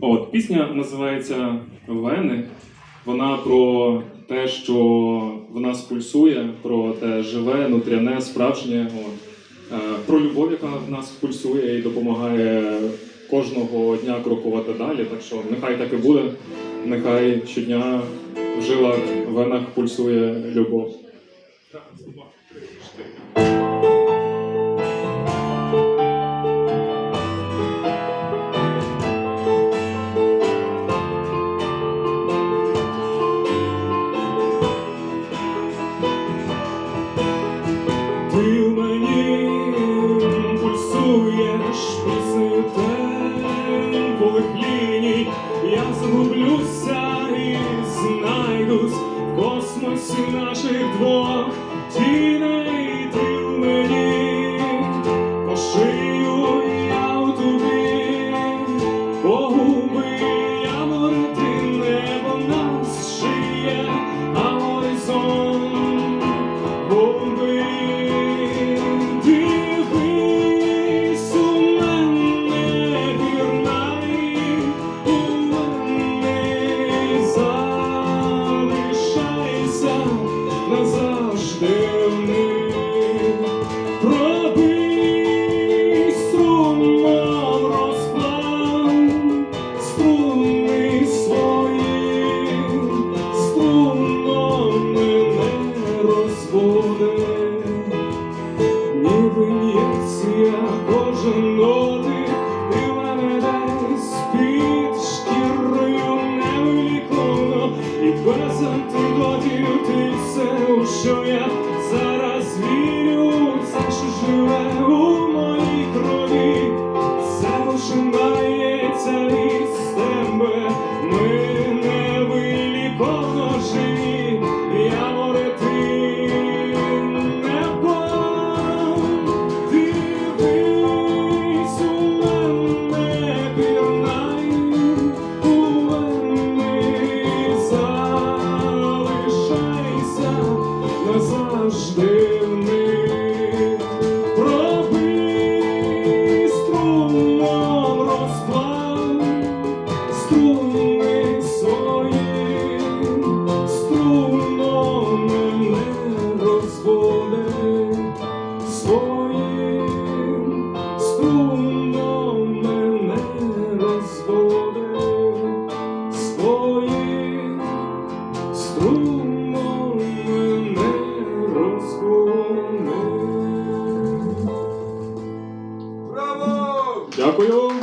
От, пісня називається Вени. Вона про те, що в нас пульсує, про те живе, нутряне, справжнє. От. Е, Про любов, яка в нас пульсує і допомагає кожного дня крокувати далі. Так що нехай так і буде. Нехай щодня в жилах, венах пульсує любов. Ліній, я загублюся і знайдусь в космосі наших двох тіней. Кожен дотик, ти мене десь під шкірою невиліковно і все, що я зараз вірю, все, що живе у моїй крові, все починається завжди в них Проби струмом розплав струми своїм, струмом мене розводи своїм, струмом мене розводи своїм, струмом. Ďakujem.